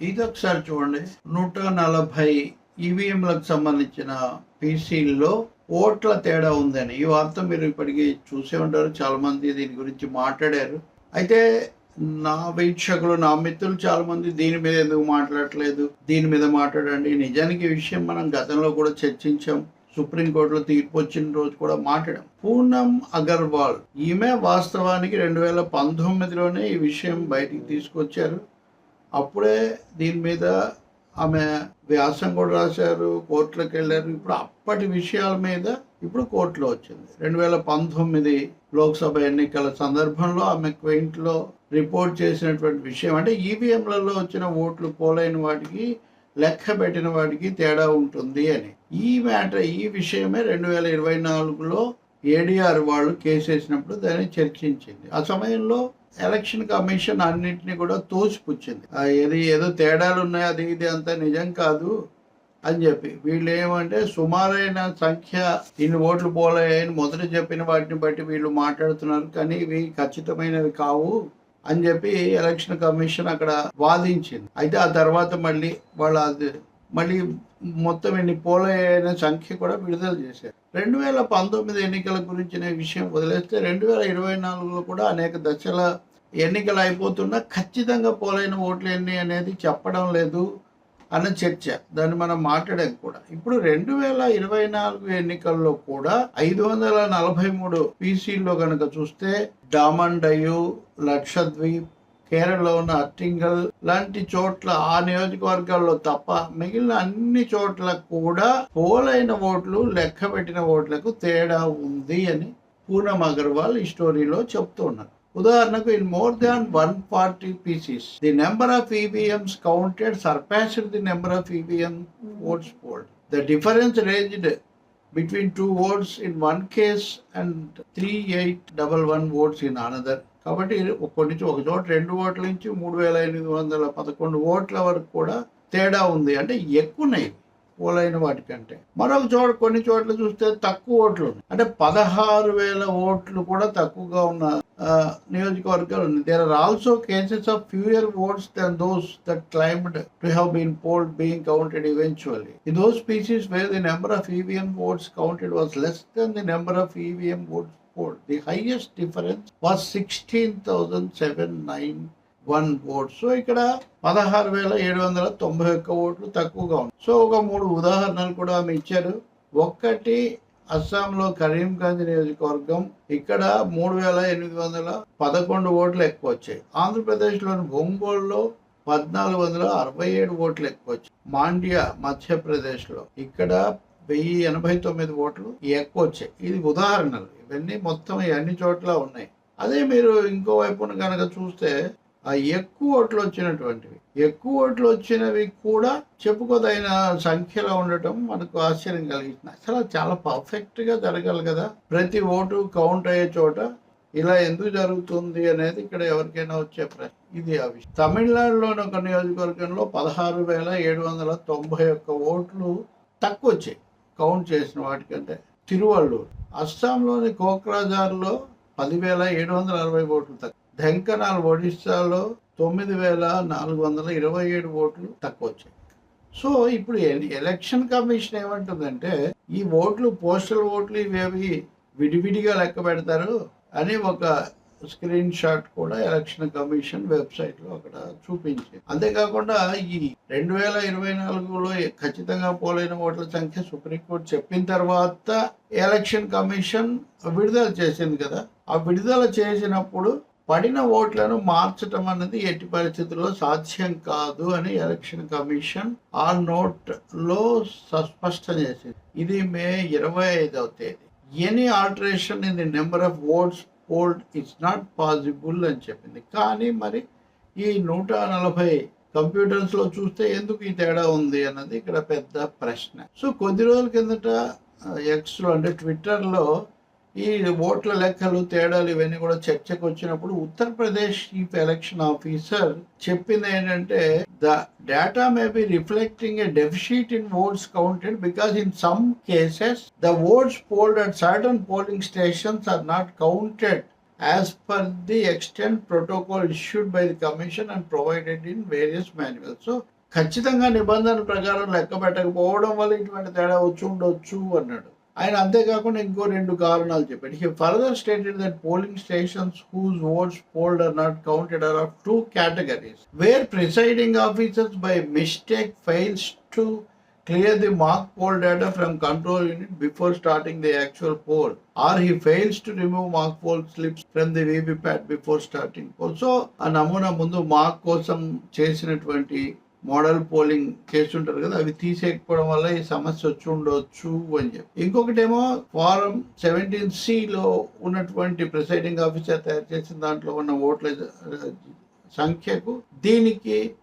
ఇది ఒకసారి చూడండి. నూట నలభై ఈవీఎంలకు సంబంధించిన పీసీల్లో ఓట్ల తేడా ఉందని ఈ వార్త మీరు ఇప్పటికీ చూసే ఉంటారు. చాలా మంది దీని గురించి మాట్లాడారు. అయితే నా వీక్షకులు నా మిత్రులు చాలా మంది దీని మీద ఎందుకు మాట్లాడట్లేదు? దీని మీద మాట్లాడండి. నిజానికి ఈ విషయం మనం గతంలో కూడా చర్చించాం. సుప్రీంకోర్టులో తీర్పు వచ్చిన రోజు కూడా మాట్లాడాం. పూనం అగర్వాల్ ఈమె వాస్తవానికి రెండు వేల పంతొమ్మిదిలోనే ఈ విషయం బయటికి తీసుకొచ్చారు. అప్పుడే దీని మీద ఆమె వ్యాసం కూడా రాశారు కోర్టులకు వెళ్ళారు. ఇప్పుడు అప్పటి విషయాల మీద ఇప్పుడు కోర్టులో వచ్చింది. రెండు వేల పంతొమ్మిది లోక్సభ ఎన్నికల సందర్భంలో ఆమె క్వెయింట్లో రిపోర్ట్ చేసినటువంటి విషయం అంటే ఈవీఎంలలో వచ్చిన ఓట్లు పోలైన వాటికి లెక్క పెట్టిన వాటికి తేడా ఉంటుంది అని. ఈ మ్యాటర్ ఈ విషయమే రెండు వేల ఇరవై నాలుగులో ఏడీఆర్ వాళ్ళు కేసు వేసినప్పుడు దాన్ని చర్చించింది. ఆ సమయంలో ఎలక్షన్ కమిషన్ అన్నింటినీ కూడా తోసిపుచ్చింది. ఏది ఏదో తేడాలు ఉన్నాయి అది ఇది అంతా నిజం కాదు అని చెప్పి. వీళ్ళు ఏమంటే సుమారైన సంఖ్య ఇన్ని ఓట్లు పోలేని మొదట చెప్పిన వాటిని బట్టి వీళ్ళు మాట్లాడుతున్నారు కానీ ఇవి ఖచ్చితమైనవి కావు అని చెప్పి ఎలక్షన్ కమిషన్ అక్కడ వాదించింది. అయితే ఆ తర్వాత మళ్ళీ వాళ్ళు అది మళ్ళీ మొత్తం ఎన్ని పోలైన సంఖ్య కూడా విడుదల చేశారు. రెండు వేల పంతొమ్మిది ఎన్నికల గురించిన విషయం వదిలేస్తే రెండు వేల ఇరవై నాలుగులో కూడా అనేక దశల ఎన్నికలు అయిపోతున్నా ఖచ్చితంగా పోలైన ఓట్లు ఎన్ని అనేది చెప్పడం లేదు అన్న చర్చ. దాన్ని మనం మాట్లాడాం కూడా. ఇప్పుడు రెండు వేల ఇరవై నాలుగు ఎన్నికల్లో కూడా ఐదు వందల నలభై మూడు పీసీల్లో కనుక చూస్తే డామన్ డయు లక్షద్వీప్ కేరళలో ఉన్న అట్టింగల్ లాంటి చోట్ల ఆ నియోజకవర్గాల్లో తప్ప మిగిలిన అన్ని చోట్ల కూడా పోలైన ఓట్లు లెక్క పెట్టిన ఓట్లకు తేడా ఉంది అని పూనం అగర్వాల్ ఈ స్టోరీలో చెప్తూ ఉన్నారు. ఉదాహరణకు in more than one forty PCs the number of EVMs counted surpassed the number of EVM votes polled. The difference ranged between two votes in one case and three eight double one votes in another కాబట్టి కొన్ని చో- ఒక చోట రెండు ఓట్ల నుంచి మూడు వేల ఎనిమిది వందల పదకొండు ఓట్ల వరకు కూడా తేడా ఉంది. అంటే ఎక్కువ ఉన్నాయి పోలైన వాటికంటే. మరొక చోట కొన్ని చోట్ల చూస్తే తక్కువ ఓట్లు ఉన్నాయి. అంటే పదహారు వేల ఓట్లు కూడా తక్కువగా ఉన్న నియోజకవర్గాలు ఉన్నాయి. There are also cases of fewer votes than those the claimed to have been polled being counted eventually those species where the number of EVM votes counted was less than the number of EVM votes polled the highest difference was sixteen thousand seven nine one vote so ఇక్కడ పదహారు వేల ఏడు వందల తొంభై ఒక్క ఓట్లు తక్కువగా ఉంది సో ఒక మూడు ఉదాహరణలు కూడా ఆమె ఇచ్చారు. ఒక్కటి అస్సాంలో కరీంగంజ్ నియోజకవర్గం ఇక్కడ మూడు వేల ఎనిమిది వందల పదకొండు ఓట్లు ఎక్కువ వచ్చాయి. ఆంధ్రప్రదేశ్లోని ఒంగోలులో పద్నాలుగు వందల అరవై ఏడు ఓట్లు ఎక్కువ వచ్చాయి. మాండ్యా మధ్యప్రదేశ్లో ఇక్కడ వెయ్యి ఎనభై తొమ్మిది ఓట్లు ఎక్కువ వచ్చాయి. ఇది ఉదాహరణలు. ఇవన్నీ మొత్తం అన్ని చోట్ల ఉన్నాయి. అదే మీరు ఇంకో వైపున కనుక చూస్తే ఆ ఎక్కువ ఓట్లు వచ్చినటువంటివి. ఎక్కువ ఓట్లు వచ్చినవి కూడా చెప్పుకోదైన సంఖ్యలో ఉండటం మనకు ఆశ్చర్యం కలిగించింది అసలు చాలా పర్ఫెక్ట్గా జరగాలి కదా. ప్రతి ఓటు కౌంట్ అయ్యే చోట ఇలా ఎందుకు జరుగుతుంది అనేది ఇక్కడ ఎవరికైనా వచ్చే ప్రశ్న. ఇది ఆ విషయం. తమిళనాడులోని ఒక నియోజకవర్గంలో పదహారు వేల ఏడు వందల తొంభై ఒక్క ఓట్లు తక్కువ వచ్చాయి. కౌంట్ చేసిన వాటికంటే తిరువళ్ళూరు అస్సాంలోని కోక్రాజార్లో పదివేల ఏడు వందల అరవై ఓట్లు తక్కువ. ఢెంకనాల్ ఒడిశాలో తొమ్మిది వేల నాలుగు వందల ఇరవై ఏడు ఓట్లు తక్కువ వచ్చాయి సో ఇప్పుడు ఎలక్షన్ కమిషన్ ఏమంటుందంటే ఈ ఓట్లు పోస్టల్ ఓట్లు ఇవేవి విడివిడిగా లెక్క పెడతారు అని ఒక స్క్రీన్ షాట్ కూడా ఎలక్షన్ కమిషన్ వెబ్సైట్లో అక్కడ చూపించింది. అంతేకాకుండా ఈ రెండు వేల ఇరవై నాలుగులో ఖచ్చితంగా పోలైన ఓట్ల సంఖ్య సుప్రీంకోర్టు చెప్పిన తర్వాత ఎలక్షన్ కమిషన్ విడుదల చేసింది కదా. ఆ విడుదల చేసినప్పుడు పడిన ఓట్లను మార్చటం అన్నది ఎట్టి పరిస్థితుల్లో సాధ్యం కాదు అని ఎలక్షన్ కమిషన్ ఆ నోట్లో స్పష్టం చేసింది. ఇది మే ఇరవై ఐదవ తేదీ. Any alteration in the number of votes polled it's not possible అని చెప్పింది. కానీ మరి ఈ నూట నలభై కంప్యూటర్స్లో చూస్తే ఎందుకు ఈ తేడా ఉంది అన్నది ఇక్కడ పెద్ద ప్రశ్న. సో కొద్ది రోజుల కిందట ఎక్స్లో అంటే ట్విట్టర్లో ఈ ఓట్ల లెక్కలు తేడాలు ఇవన్నీ కూడా చర్చకు వచ్చినప్పుడు ఉత్తరప్రదేశ్ చీఫ్ ఎలక్షన్ ఆఫీసర్ చెప్పింది ఏంటంటే the data may be reflecting a deficit in votes counted because in some cases the votes polled at certain polling stations are not counted as per the extent protocol issued by the commission and provided in various manual so ఖచ్చితంగా నిబంధనల ప్రకారం లెక్క పెట్టకపోవడం వల్ల ఇటువంటి తేడా వచ్చి ఉండొచ్చు అన్నాడు. ఆయన అంతేకాకుండా ఇంకో రెండు కారణాలు చెప్పాడు. He further stated that polling stations whose votes polled are not counted are of two categories where presiding officers by mistake fails to clear the mark poll data from control unit before starting the actual poll or he fails to remove mark poll slips from the VVPAT before starting poll so ఆ నమూనా ముందు mark కోసం చేసినటువంటి model polling చేస్తుంటారు కదా అవి తీసేయకపోవడం వల్ల ఈ సమస్య వచ్చి ఉండొచ్చు అని చెప్పి. ఇంకొకటేమో ఫారం సెవెంటీన్లో ఉన్నటువంటి ప్రిసైడింగ్ ఆఫీసర్ తయారు చేసిన దాంట్లో ఉన్న ఓట్ల సంఖ్యకు దీనికి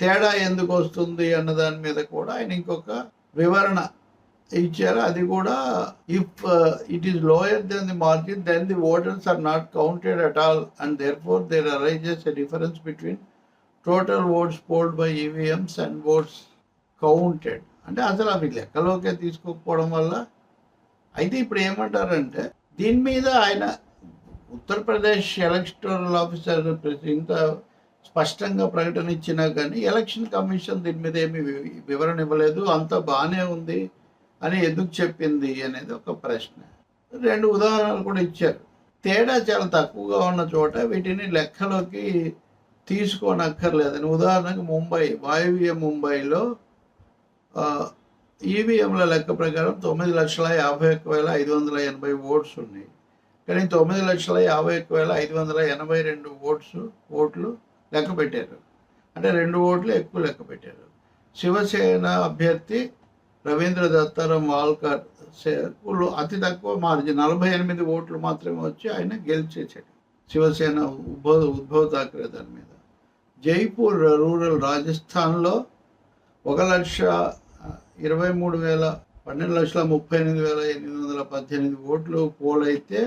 తేడా ఎందుకు వస్తుంది అన్న దాని మీద కూడా ఆయన ఇంకొక వివరణ ఇచ్చారు. అది కూడా if it is lower than the margin then the voters are not counted at all and therefore there arises a difference between total votes polled by EVMs and votes counted అంటే అసలు అవి లెక్కలోకే తీసుకోకపోవడం వల్ల అయితే ఇప్పుడు ఏమంటారంటే దీని మీద ఆయన ఉత్తరప్రదేశ్ ఎలక్టోరల్ ఆఫీసర్ ఇంత స్పష్టంగా ప్రకటన ఇచ్చినా కానీ ఎలక్షన్ కమిషన్ దీని మీద ఏమి వివరణ ఇవ్వలేదు అంత బాగానే ఉంది అని ఎందుకు చెప్పింది అనేది ఒక ప్రశ్న. రెండు ఉదాహరణలు కూడా ఇచ్చారు. తేడా చాలా తక్కువగా ఉన్న చోట వీటిని లెక్కలోకి తీసుకోనక్కర్లేదని ఉదాహరణకు ముంబై వాయువ్య ముంబైలో ఈవీఎంల లెక్క ప్రకారం తొమ్మిది లక్షల యాభై ఒక్క వేల ఐదు వందల ఎనభై ఓట్స్ ఉన్నాయి. కానీ తొమ్మిది లక్షల యాభై ఒక్క వేల ఐదు వందల ఎనభై రెండు ఓట్స్ ఓట్లు లెక్క పెట్టారు. అంటే రెండు ఓట్లు ఎక్కువ లెక్క పెట్టారు. శివసేన అభ్యర్థి రవీంద్ర దత్తారం వాల్కర్ అతి తక్కువ మార్జిన్ నలభై ఎనిమిది ఓట్లు మాత్రమే వచ్చి ఆయన గెలిచేసాడు శివసేన ఉద్భవ ఉద్భవ్ థాక్రే దాని మీద. జైపూర్ రూరల్ రాజస్థాన్లో ఒక లక్ష ఇరవై మూడు వేల పన్నెండు లక్షల ముప్పై ఎనిమిది వేల ఎనిమిది వందల పద్దెనిమిది ఓట్లు పోలైతే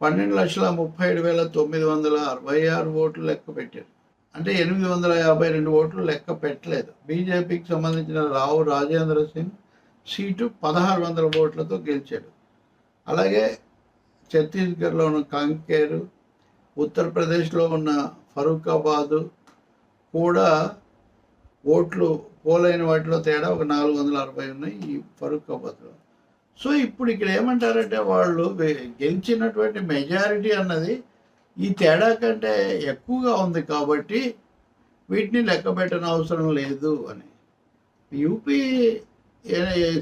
పన్నెండు లక్షల ముప్పై ఏడు వేల తొమ్మిది వందల అరవై ఆరు ఓట్లు లెక్క పెట్టారు. అంటే ఎనిమిది వందల యాభై రెండు ఓట్లు లెక్క పెట్టలేదు. బీజేపీకి సంబంధించిన రావు రాజేంద్ర సింగ్ సీటు పదహారు వందల ఓట్లతో గెలిచాడు. అలాగే ఛత్తీస్గఢ్లో ఉన్న కాంకేరు ఉత్తరప్రదేశ్లో ఉన్న ఫరూకాబాదు కూడా ఓట్లు పోలైన వాటిలో తేడా ఒక నాలుగు వందల అరవై ఉన్నాయి ఈ ఫరూకాబాద్లో. సో ఇప్పుడు ఇక్కడ ఏమంటారంటే వాళ్ళు గెలిచినటువంటి మెజారిటీ అన్నది ఈ తేడా కంటే ఎక్కువగా ఉంది కాబట్టి వీటిని లెక్క పెట్టని అవసరం లేదు అని. యూపీ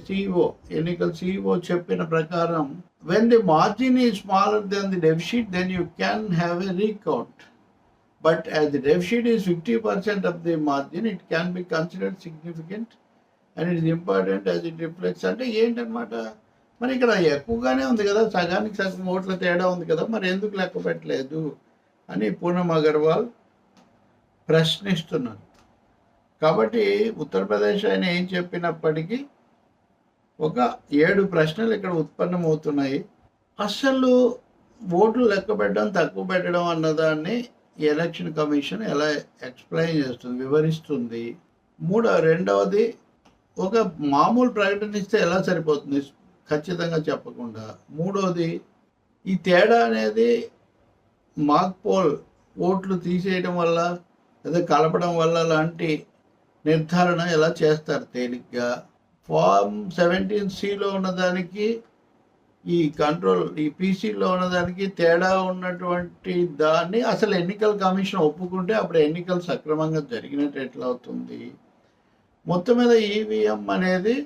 సిఇఓ ఎన్నికల సిఇఓ చెప్పిన ప్రకారం when the margin is smaller than the deficit then you can have a recount but as the deficit is fifty percent of the margin it can be considered significant and it's important as it reflects అంటే ఏంటనమాట మరి ఇక్కడ ఎక్కువగానే ఉంది కదా సగానికి సగం ఓట్ల తేడా ఉంది కదా మరి ఎందుకు లెక్క పెట్టలేదు అని పూనమ్ అగర్వాల్ ప్రశ్నిస్తున్నారు. కాబట్టి ఉత్తరప్రదేశ్ ఆయన ఏం చెప్పినప్పటికీ ఒక ఏడు ప్రశ్నలు ఇక్కడ ఉత్పన్నమవుతున్నాయి. అస్సలు ఓట్లు లెక్క పెట్టడం తక్కువ పెట్టడం అన్నదాన్ని ఎలక్షన్ కమిషన్ ఎలా ఎక్స్ప్లెయిన్ చేస్తుంది వివరిస్తుంది. మూడో రెండవది ఒక మామూలు ప్రకటన ఇస్తే ఎలా సరిపోతుంది? ఖచ్చితంగా చెప్పకుండా. మూడోది ఈ తేడా అనేది మాక్ పోల్ ఓట్లు తీసేయడం వల్ల లేదా కలపడం వల్ల లాంటి నిర్ధారణ ఎలా చేస్తారు తేలిగ్గా? ఫామ్ సెవెంటీన్ సిలో ఉన్నదానికి ఈ కంట్రోల్ ఈ పీసీలో ఉన్నదానికి తేడా ఉన్నటువంటి దాన్ని అసలు ఎన్నికల కమిషన్ ఒప్పుకుంటే అప్పుడు ఎన్నికలు సక్రమంగా జరిగినట్టు ఎట్లా అవుతుంది? మొత్తం మీద ఈవీఎం అనేది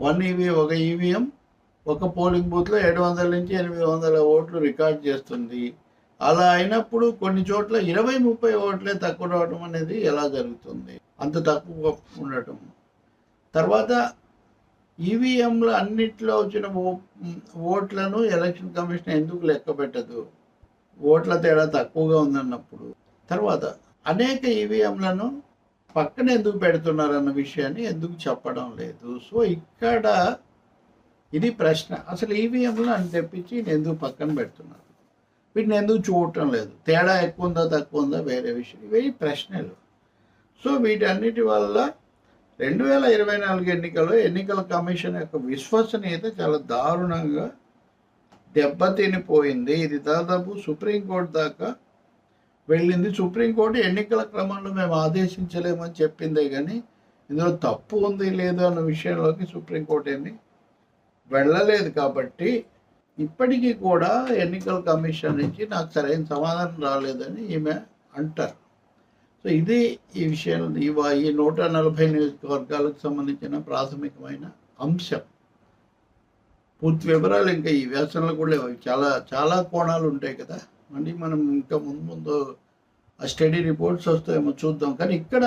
వన్ ఈవీ ఒక ఈవీఎం ఒక పోలింగ్ బూత్లో ఏడు వందల నుంచి ఎనిమిది వందల ఓట్లు రికార్డ్ చేస్తుంది. అలా అయినప్పుడు కొన్ని చోట్ల ఇరవై ముప్పై ఓట్లే తక్కువ రావడం అనేది ఎలా జరుగుతుంది? అంత తక్కువ ఉండటం. తర్వాత ఈవీఎంలు అన్నిట్లో వచ్చిన ఓ- ఓట్లను ఎలక్షన్ కమిషన్ ఎందుకు లెక్క పెట్టదు? ఓట్ల తేడా తక్కువగా ఉందన్నప్పుడు. తర్వాత అనేక ఈవీఎంలను పక్కన ఎందుకు పెడుతున్నారు అన్న విషయాన్ని ఎందుకు చెప్పడం లేదు? సో ఇక్కడ ఇది ప్రశ్న. అసలు ఈవీఎంలు అని తెప్పించి ఎందుకు పక్కన పెడుతున్నారు? వీటిని ఎందుకు చూడటం లేదు? తేడా ఎక్కువ ఉందా తక్కువ ఉందా? వేరే విషయం. ఇవి ప్రశ్నలు. సో వీటన్నిటి వల్ల రెండు వేల ఇరవై నాలుగు ఎన్నికల్లో ఎన్నికల కమిషన్ యొక్క విశ్వసనీయత చాలా దారుణంగా దెబ్బతినిపోయింది. ఇది దాదాపు సుప్రీంకోర్టు దాకా వెళ్ళింది. సుప్రీంకోర్టు ఎన్నికల క్రమంలో మేము ఆదేశించలేమని చెప్పిందే కానీ ఇందులో తప్పు ఉంది లేదు అన్న విషయంలోకి సుప్రీంకోర్టు ఏమి వెళ్ళలేదు కాబట్టి ఇప్పటికీ కూడా ఎన్నికల కమిషన్ నుంచి నాకు సరైన సమాధానం రాలేదని ఈమె అంటారు. సో ఇది ఈ విషయం ఈ నూట నలభై నియోజకవర్గాలకు సంబంధించిన ప్రాథమికమైన అంశం. పూర్తి వివరాలు ఇంకా ఈ వ్యాసంలో కూడా లేవు. చాలా చాలా కోణాలు ఉంటాయి కదా. మళ్ళీ మనం ఇంకా ముందు ముందు ఆ స్టడీ రిపోర్ట్స్ వస్తాయేమో చూద్దాం. కానీ ఇక్కడ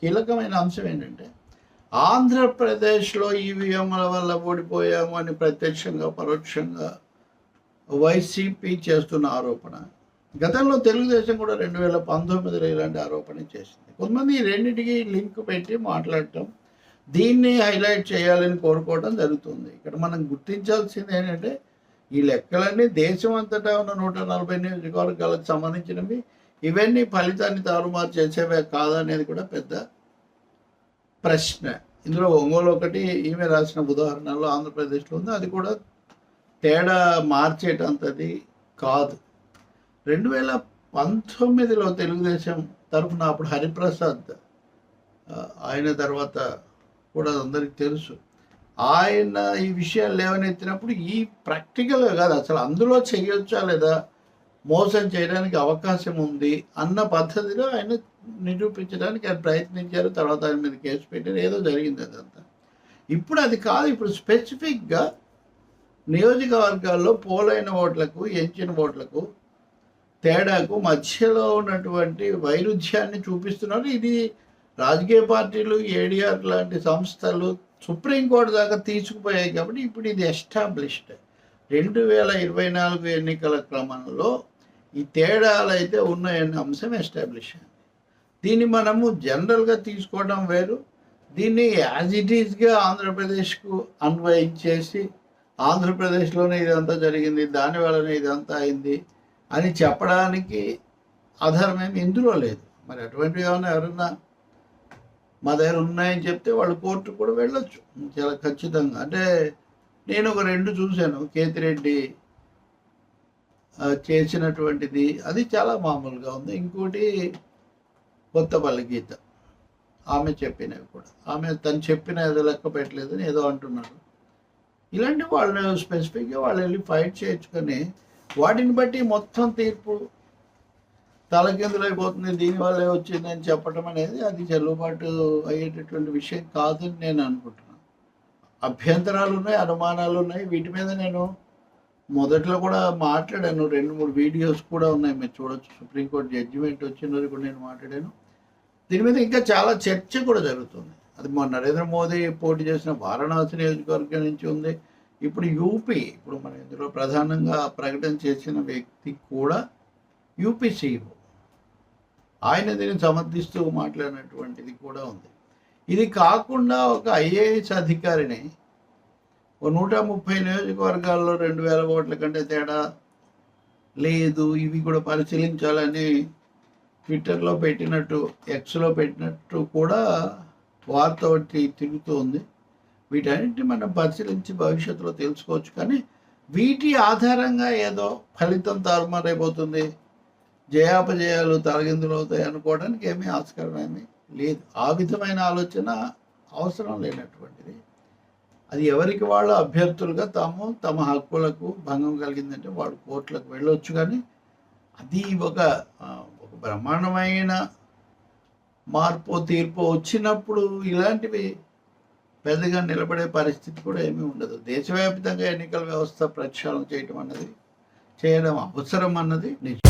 కీలకమైన అంశం ఏంటంటే ఆంధ్రప్రదేశ్లో ఈవీఎంల వల్ల ఓడిపోయాము అని ప్రత్యక్షంగా పరోక్షంగా వైసీపీ చేస్తున్న ఆరోపణ. గతంలో తెలుగుదేశం కూడా రెండు వేల పంతొమ్మిదిలో ఇలాంటి ఆరోపణ చేసింది. కొంతమంది ఈ రెండింటికి లింక్ పెట్టి మాట్లాడటం దీన్ని హైలైట్ చేయాలని కోరుకోవడం జరుగుతుంది. ఇక్కడ మనం గుర్తించాల్సింది ఏంటంటే ఈ లెక్కలన్నీ దేశం అంతటా ఉన్న నూట నలభై నియోజకవర్గాలకు సంబంధించినవి. ఇవన్నీ ఫలితాన్ని తారుమారు చేసేవే కాదనేది అనేది కూడా పెద్ద ప్రశ్న. ఇందులో ఒంగోలు ఒకటి ఈమె రాసిన ఉదాహరణలో ఆంధ్రప్రదేశ్లో ఉంది. అది కూడా తేడా మార్చేటంతది కాదు. రెండు వేల పంతొమ్మిదిలో తెలుగుదేశం తరఫున అప్పుడు హరిప్రసాద్ ఆయన తర్వాత కూడా అందరికి తెలుసు. ఆయన ఈ విషయాలు లేవనెత్తినప్పుడు ఈ ప్రాక్టికల్గా కాదు అసలు అందులో చేయొచ్చా లేదా మోసం చేయడానికి అవకాశం ఉంది అన్న పద్ధతిలో ఆయన నిరూపించడానికి ఆయన ప్రయత్నించారు తర్వాత ఆయన మీద కేసు పెట్టారు ఏదో జరిగింది అదంతా. ఇప్పుడు అది కాదు ఇప్పుడు స్పెసిఫిక్గా నియోజకవర్గాల్లో పోలైన ఓట్లకు ఎంచిన ఓట్లకు తేడాకు మధ్యలో ఉన్నటువంటి వైరుధ్యాన్ని చూపిస్తున్నారు. ఇది రాజకీయ పార్టీలు ఏడిఆర్ లాంటి సంస్థలు సుప్రీంకోర్టు దాకా తీసుకుపోయాయి కాబట్టి ఇప్పుడు ఇది ఎస్టాబ్లిష్డ్. రెండు వేల ఇరవై నాలుగు ఎన్నికల క్రమంలో ఈ తేడాలు అయితే ఉన్నాయన్న అంశం ఎస్టాబ్లిష్ అయింది. దీన్ని మనము జనరల్గా తీసుకోవడం వేరు. దీన్ని యాజ్ ఇట్ ఈజ్గా ఆంధ్రప్రదేశ్కు అన్వయించేసి ఆంధ్రప్రదేశ్లోనే ఇదంతా జరిగింది దాని వలన ఇదంతా అయింది అని చెప్పడానికి ఆధారం ఏమి ఇందులో లేదు. మరి అటువంటివి ఏమైనా ఎవరన్నా మా దగ్గర ఉన్నాయని చెప్తే వాళ్ళు కోర్టు కూడా వెళ్ళొచ్చు. చాలా ఖచ్చితంగా. అంటే నేను ఒక రెండు చూశాను. కేతిరెడ్డి చేసినటువంటిది. అది చాలా మామూలుగా ఉంది. ఇంకోటి కొత్తపల్లి గీత. ఆమె చెప్పినవి కూడా. ఆమె తను చెప్పిన ఏదో లెక్క పెట్టలేదని ఏదో అంటున్నారు ఇలాంటి వాళ్ళు స్పెసిఫిక్గా వాళ్ళు వెళ్ళి ఫైట్ చేయొచ్చుకొని వాటిని బట్టి మొత్తం తీర్పు తలకిందులైపోతుంది. దీనివల్లే వచ్చిందని చెప్పడం అనేది అది చెల్లుబాటు అయ్యేటటువంటి విషయం కాదని నేను అనుకుంటున్నాను. అభ్యంతరాలు ఉన్నాయి అనుమానాలు ఉన్నాయి. వీటి మీద నేను మొదట్లో కూడా మాట్లాడాను. రెండు మూడు వీడియోస్ కూడా ఉన్నాయి. మీరు చూడొచ్చు. సుప్రీంకోర్టు జడ్జిమెంట్ వచ్చిన రోజు కూడా నేను మాట్లాడాను. దీని మీద ఇంకా చాలా చర్చ కూడా జరుగుతుంది. అది మా నరేంద్ర మోదీ పోటీ చేసిన వారణాసి నియోజకవర్గం నుంచి ఉంది. ఇప్పుడు యూపీ ఇప్పుడు మన ఇందులో ప్రధానంగా ప్రకటన చేసిన వ్యక్తి కూడా యూపీ సీఈఓ ఆయన దీన్ని సమర్థిస్తూ మాట్లాడినటువంటిది కూడా ఉంది. ఇది కాకుండా ఒక ఐఏఎస్ అధికారిని ఓ నూట ముప్పై నియోజకవర్గాల్లో రెండు వేల ఓట్ల కంటే తేడా లేదు ఇవి కూడా పరిశీలించాలని ట్విట్టర్లో పెట్టినట్టు ఎక్స్లో పెట్టినట్టు కూడా వార్త ఒకటి తిరుగుతూ ఉంది. వీటన్నిటిని మనం పరిశీలించి భవిష్యత్తులో తెలుసుకోవచ్చు. కానీ వీటి ఆధారంగా ఏదో ఫలితం తారుమారైపోతుంది. జయాపజయాలు తలగిందులు అవుతాయి అనుకోవడానికి ఏమీ ఆస్కారం ఏమీ లేదు. ఆ విధమైన ఆలోచన అవసరం లేనటువంటిది. అది ఎవరికి వాళ్ళు అభ్యర్థులుగా తాము తమ హక్కులకు భంగం కలిగిందంటే వాళ్ళు కోర్టులకు వెళ్ళొచ్చు. కానీ అది ఒక ఒక బ్రహ్మాండమైన మార్పు తీర్పు వచ్చినప్పుడు ఇలాంటివి పెద్దగా నిలబడే పరిస్థితి కూడా ఏమీ ఉండదు. దేశవ్యాప్తంగా ఎన్నికల వ్యవస్థ ప్రక్షాళన చేయడం అన్నది చేయడం అవసరం అన్నది నిజం.